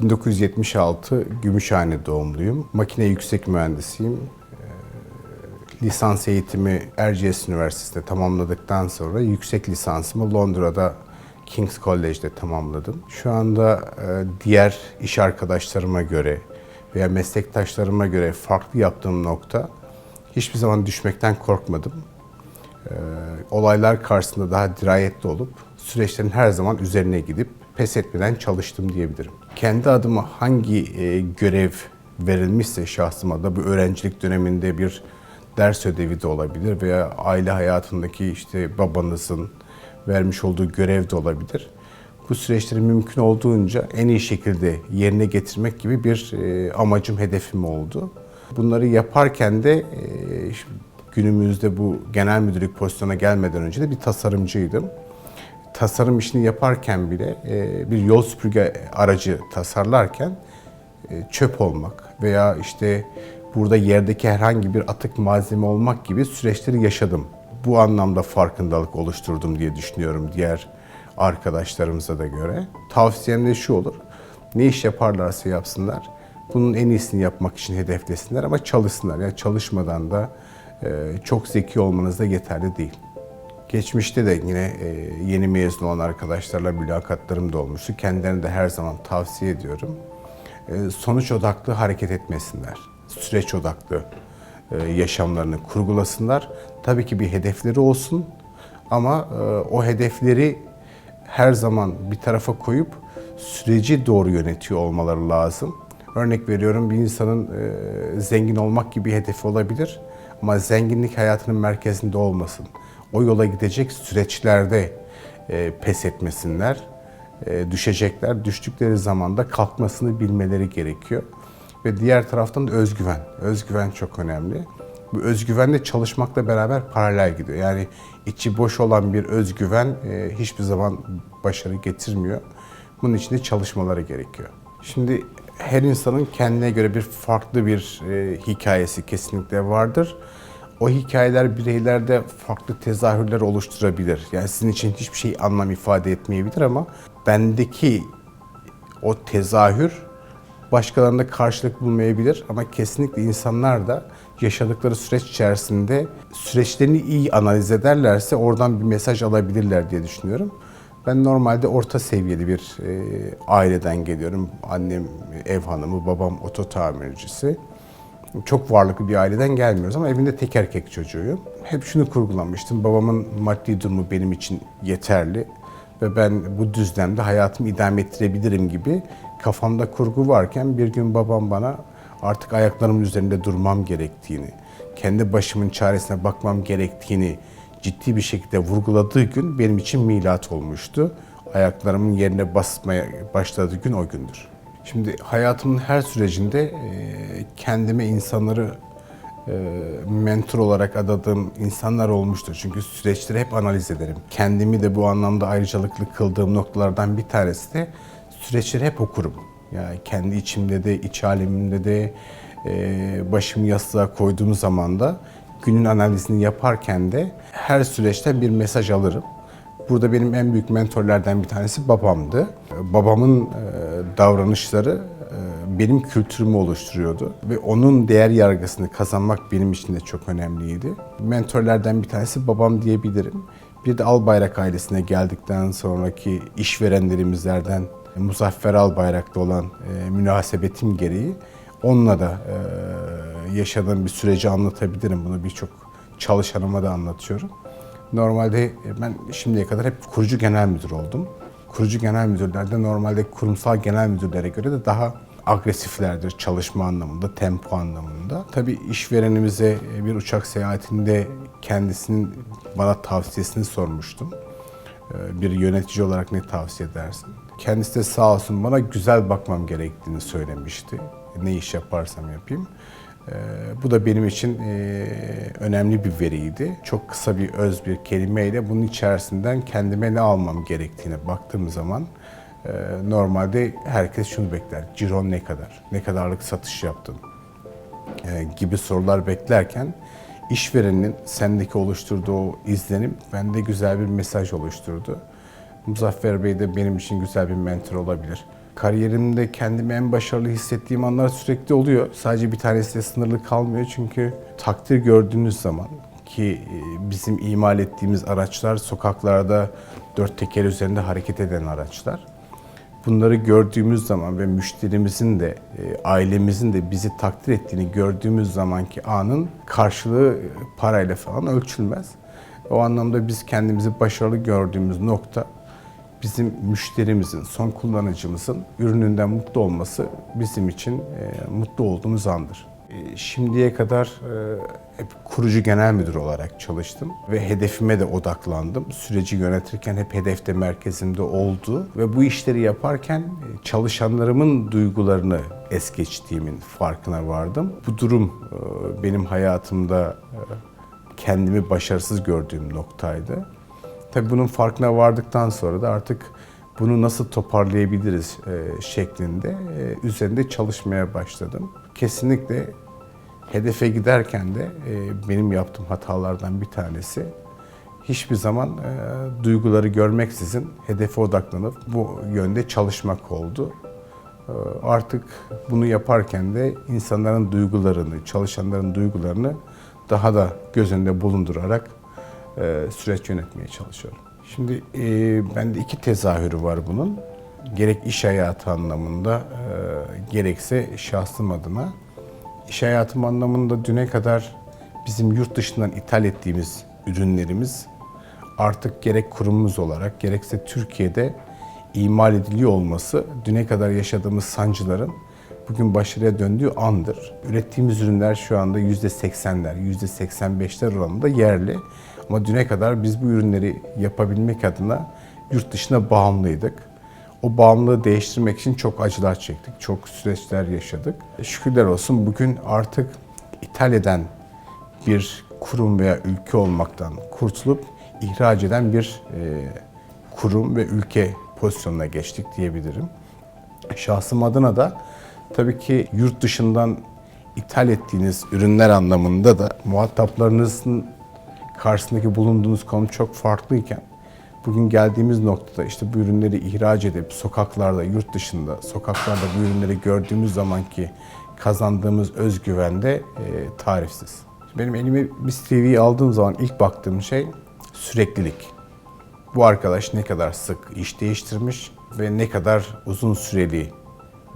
1976 Gümüşhane doğumluyum. Makine yüksek mühendisiyim. Ee, Lisans eğitimi Erciyes Üniversitesi'nde tamamladıktan sonra yüksek lisansımı Londra'da King's College'de tamamladım. Şu anda e, diğer iş arkadaşlarıma göre veya meslektaşlarıma göre farklı yaptığım nokta hiçbir zaman düşmekten korkmadım. Ee, olaylar karşısında daha dirayetli olup süreçlerin her zaman üzerine gidip pes etmeden çalıştım diyebilirim. Kendi adıma hangi e, görev verilmişse şahsıma da bu öğrencilik döneminde bir ders ödevi de olabilir veya aile hayatındaki işte babanızın vermiş olduğu görev de olabilir. Bu süreçleri mümkün olduğunca en iyi şekilde yerine getirmek gibi bir e, amacım, hedefim oldu. Bunları yaparken de e, günümüzde bu genel müdürlük pozisyona gelmeden önce de bir tasarımcıydım. Tasarım işini yaparken bile e, bir yol süpürge aracı tasarlarken e, çöp olmak veya işte burada yerdeki herhangi bir atık malzeme olmak gibi süreçleri yaşadım. Bu anlamda farkındalık oluşturdum diye düşünüyorum diğer arkadaşlarımıza da göre. Tavsiyem de şu olur. Ne iş yaparlarsa yapsınlar. Bunun en iyisini yapmak için hedeflesinler ama çalışsınlar. Yani çalışmadan da e, çok zeki olmanız da yeterli değil. Geçmişte de yine e, yeni mezun olan arkadaşlarla mülakatlarım da olmuştu. Kendilerine de her zaman tavsiye ediyorum. E, sonuç odaklı hareket etmesinler. Süreç odaklı e, yaşamlarını kurgulasınlar. Tabii ki bir hedefleri olsun ama o hedefleri her zaman bir tarafa koyup süreci doğru yönetiyor olmaları lazım. Örnek veriyorum bir insanın zengin olmak gibi bir hedefi olabilir ama zenginlik hayatının merkezinde olmasın. O yola gidecek süreçlerde e, pes etmesinler, e, düşecekler. Düştükleri zaman da kalkmasını bilmeleri gerekiyor. Ve diğer taraftan da özgüven. Özgüven çok önemli. Bu özgüven de çalışmakla beraber paralel gidiyor. Yani içi boş olan bir özgüven e, hiçbir zaman başarı getirmiyor. Bunun için de çalışmaları gerekiyor. Şimdi her insanın kendine göre bir farklı bir e, hikayesi kesinlikle vardır. O hikayeler bireylerde farklı tezahürler oluşturabilir. Yani sizin için hiçbir şey anlam ifade etmeyebilir ama bendeki o tezahür başkalarında karşılık bulmayabilir ama kesinlikle insanlar da yaşadıkları süreç içerisinde süreçlerini iyi analiz ederlerse oradan bir mesaj alabilirler diye düşünüyorum. Ben normalde orta seviyeli bir e, aileden geliyorum. Annem ev hanımı, babam oto tamircisi. Çok varlıklı bir aileden gelmiyoruz ama evinde tek erkek çocuğuyum. Hep şunu kurgulamıştım. Babamın maddi durumu benim için yeterli ve ben bu düzlemde hayatımı idame ettirebilirim gibi kafamda kurgu varken bir gün babam bana artık ayaklarımın üzerinde durmam gerektiğini, kendi başımın çaresine bakmam gerektiğini ciddi bir şekilde vurguladığı gün benim için milat olmuştu. Ayaklarımın yerine basmaya başladığı gün o gündür. Şimdi hayatımın her sürecinde e, kendime insanları e, mentor olarak adadığım insanlar olmuştur. Çünkü süreçleri hep analiz ederim. Kendimi de bu anlamda ayrıcalıklı kıldığım noktalardan bir tanesi de süreçleri hep okurum. Yani kendi içimde de, iç alemimde de, e, başımı yastığa koyduğum zaman da günün analizini yaparken de her süreçten bir mesaj alırım. Burada benim en büyük mentorlardan bir tanesi babamdı. Babamın e, davranışları benim kültürümü oluşturuyordu ve onun değer yargısını kazanmak benim için de çok önemliydi. Mentorlardan bir tanesi babam diyebilirim. Bir de Albayrak ailesine geldikten sonraki işverenlerimizlerden Muzaffer Albayrak'la olan e, münasebetim gereği onunla da e, yaşadığım bir süreci anlatabilirim. Bunu birçok çalışanıma da anlatıyorum. Normalde ben şimdiye kadar hep kurucu genel müdür oldum. Kurucu genel müdürler de normalde kurumsal genel müdürlere göre de daha agresiflerdir çalışma anlamında, tempo anlamında. Tabii işverenimize bir uçak seyahatinde kendisinin bana tavsiyesini sormuştum. Ee, Bir yönetici olarak ne tavsiye edersin? Kendisi de sağ olsun bana güzel bakmam gerektiğini söylemişti. Ne iş yaparsam yapayım. Ee, Bu da benim için e, önemli bir veriydi. Çok kısa bir öz bir kelimeyle bunun içerisinden kendime ne almam gerektiğine baktığım zaman e, normalde herkes şunu bekler. Ciron ne kadar? Ne kadarlık satış yaptın? e, gibi sorular beklerken işverenin sendeki oluşturduğu izlenim bende güzel bir mesaj oluşturdu. Muzaffer Bey de benim için güzel bir mentor olabilir. Kariyerimde kendimi en başarılı hissettiğim anlar sürekli oluyor. Sadece bir tanesiyle sınırlı kalmıyor çünkü takdir gördüğünüz zaman ki e, bizim imal ettiğimiz araçlar sokaklarda dört teker üzerinde hareket eden araçlar. Bunları gördüğümüz zaman ve müşterimizin de e, ailemizin de bizi takdir ettiğini gördüğümüz zamanki anın karşılığı e, parayla falan ölçülmez. O anlamda biz kendimizi başarılı gördüğümüz nokta bizim müşterimizin, son kullanıcımızın ürününden mutlu olması bizim için e, mutlu olduğumuz andır. E, Şimdiye kadar e, hep kurucu genel müdür olarak çalıştım ve hedefime de odaklandım. Süreci yönetirken hep hedefte merkezimde oldu ve bu işleri yaparken e, çalışanlarımın duygularını es geçtiğimin farkına vardım. Bu durum e, benim hayatımda kendimi başarısız gördüğüm noktaydı. Tabii bunun farkına vardıktan sonra da artık bunu nasıl toparlayabiliriz e, şeklinde e, üzerinde çalışmaya başladım. Kesinlikle hedefe giderken de e, benim yaptığım hatalardan bir tanesi hiçbir zaman e, duyguları görmeksizin hedefe odaklanıp bu yönde çalışmak oldu. Artık bunu yaparken de insanların duygularını, çalışanların duygularını daha da göz önünde bulundurarak süreç yönetmeye çalışıyorum. Şimdi e, bende iki tezahürü var bunun. Gerek iş hayatı anlamında e, gerekse şahsım adına. İş hayatım anlamında düne kadar bizim yurt dışından ithal ettiğimiz ürünlerimiz artık gerek kurumumuz olarak gerekse Türkiye'de imal ediliyor olması düne kadar yaşadığımız sancıların bugün başarıya döndüğü andır. Ürettiğimiz ürünler şu anda %80'ler, %85'ler oranında yerli. Ama düne kadar biz bu ürünleri yapabilmek adına yurt dışına bağımlıydık. O bağımlılığı değiştirmek için çok acılar çektik, çok süreçler yaşadık. Şükürler olsun bugün artık ithal eden bir kurum veya ülke olmaktan kurtulup ihraç eden bir e, kurum ve ülke pozisyonuna geçtik diyebilirim. Şahsım adına da tabii ki yurt dışından ithal ettiğiniz ürünler anlamında da muhataplarınızın karşısındaki bulunduğunuz konu çok farklıyken bugün geldiğimiz noktada işte bu ürünleri ihraç edip sokaklarda, yurt dışında sokaklarda bu ürünleri gördüğümüz zamanki kazandığımız özgüvende e, tarifsiz. Benim elime bir CV'yi aldığım zaman ilk baktığım şey süreklilik. Bu arkadaş ne kadar sık iş değiştirmiş ve ne kadar uzun süreli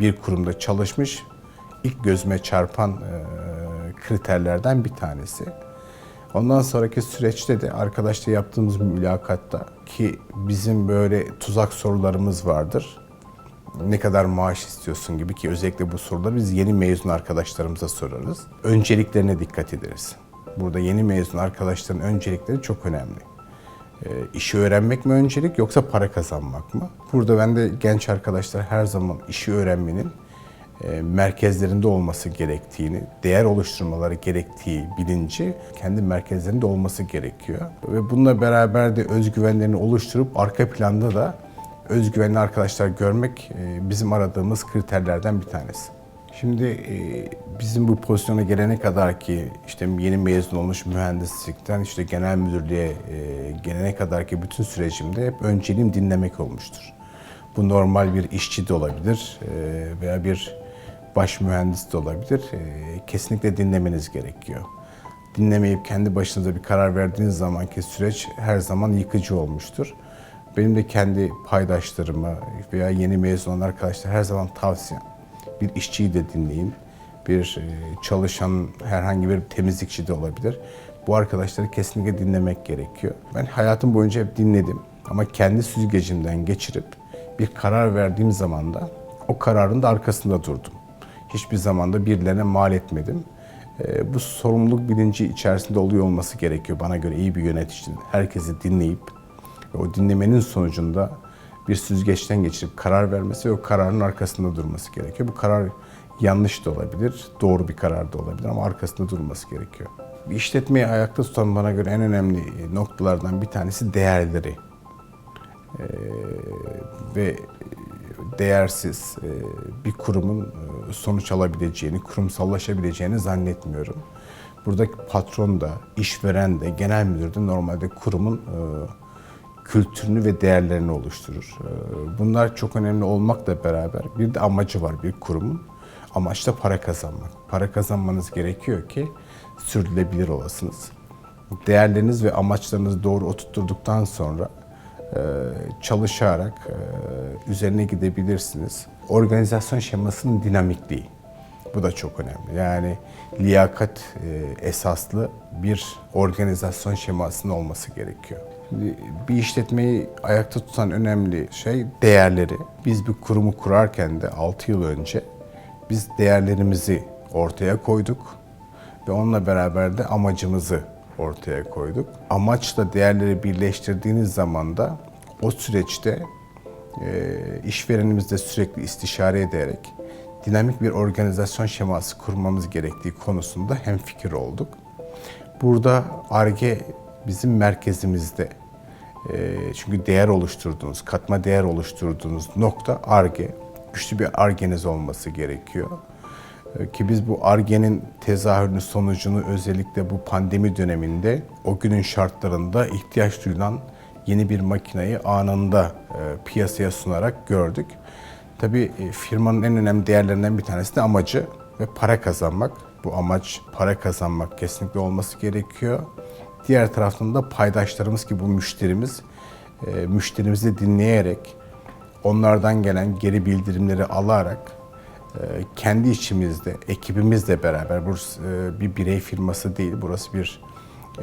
bir kurumda çalışmış ilk gözüme çarpan e, kriterlerden bir tanesi. Ondan sonraki süreçte de arkadaşla yaptığımız mülakatta ki bizim böyle tuzak sorularımız vardır. Ne kadar maaş istiyorsun gibi ki özellikle bu soruları biz yeni mezun arkadaşlarımıza sorarız. Önceliklerine dikkat ederiz. Burada yeni mezun arkadaşların öncelikleri çok önemli. E, işi öğrenmek mi öncelik yoksa para kazanmak mı? Burada ben de genç arkadaşlar her zaman işi öğrenmenin merkezlerinde olması gerektiğini, değer oluşturmaları gerektiği bilinci kendi merkezlerinde olması gerekiyor. Ve bununla beraber de özgüvenlerini oluşturup arka planda da özgüvenli arkadaşlar görmek e, bizim aradığımız kriterlerden bir tanesi. Şimdi e, bizim bu pozisyona gelene kadar ki işte yeni mezun olmuş mühendislikten işte genel müdürlüğe e, gelene kadar ki bütün sürecimde hep önceliğim dinlemek olmuştur. Bu normal bir işçi de olabilir e, veya bir baş mühendis de olabilir. E, kesinlikle dinlemeniz gerekiyor. Dinlemeyip kendi başınıza bir karar verdiğiniz zamanki süreç her zaman yıkıcı olmuştur. Benim de kendi paydaşlarıma veya yeni mezun olan arkadaşlar her zaman tavsiyem bir işçiyi de dinleyin. Bir e, çalışan herhangi bir temizlikçi de olabilir. Bu arkadaşları kesinlikle dinlemek gerekiyor. Ben hayatım boyunca hep dinledim. Ama kendi süzgecimden geçirip bir karar verdiğim zaman da o kararın da arkasında durdum. Hiçbir zaman da birilerine mal etmedim. E, Bu sorumluluk bilinci içerisinde oluyor olması gerekiyor bana göre iyi bir yöneticinin. Herkesi dinleyip o dinlemenin sonucunda bir süzgeçten geçirip karar vermesi ve o kararın arkasında durması gerekiyor. Bu karar yanlış da olabilir, doğru bir karar da olabilir ama arkasında durması gerekiyor. Bir işletmeyi ayakta tutan bana göre en önemli noktalardan bir tanesi değerleri. Ee, ve değersiz e, bir kurumun e, sonuç alabileceğini, kurumsallaşabileceğini zannetmiyorum. Buradaki patron da, işveren de, genel müdür de normalde kurumun e, kültürünü ve değerlerini oluşturur. Bunlar çok önemli olmakla beraber bir de amacı var bir kurumun. Amaç da para kazanmak. Para kazanmanız gerekiyor ki sürdürülebilir olasınız. Değerleriniz ve amaçlarınızı doğru oturtturduktan sonra çalışarak e, üzerine gidebilirsiniz. Organizasyon şemasının dinamikliği. Bu da çok önemli. Yani liyakat e, esaslı bir organizasyon şemasının olması gerekiyor. Şimdi Bir işletmeyi ayakta tutan önemli şey değerleri. Biz bir kurumu kurarken de 6 yıl önce biz değerlerimizi ortaya koyduk ve onunla beraber de amacımızı ortaya koyduk. Amaçla değerleri birleştirdiğiniz zaman da o süreçte e, işverenimizle sürekli istişare ederek dinamik bir organizasyon şeması kurmamız gerektiği konusunda hemfikir olduk. Burada ARGE bizim merkezimizde. E, çünkü değer oluşturduğunuz, katma değer oluşturduğunuz nokta ARGE. Güçlü bir ARGE'niz olması gerekiyor. E, Ki biz bu ARGE'nin tezahürünü sonucunu özellikle bu pandemi döneminde o günün şartlarında ihtiyaç duyulan yeni bir makineyi anında e, piyasaya sunarak gördük. Tabii e, firmanın en önemli değerlerinden bir tanesi de amacı ve para kazanmak. Bu amaç para kazanmak kesinlikle olması gerekiyor. Diğer taraftan da paydaşlarımız ki bu müşterimiz, e, müşterimizi dinleyerek, onlardan gelen geri bildirimleri alarak kendi içimizde, ekibimizle beraber, burası e, bir birey firması değil, burası bir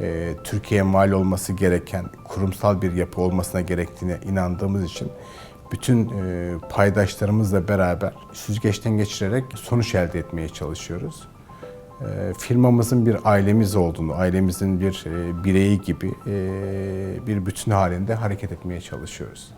e, Türkiye'ye mal olması gereken kurumsal bir yapı olmasına gerektiğine inandığımız için bütün e, paydaşlarımızla beraber süzgeçten geçirerek sonuç elde etmeye çalışıyoruz. Firmamızın bir ailemiz olduğunu, ailemizin bir bireyi gibi bir bütün halinde hareket etmeye çalışıyoruz.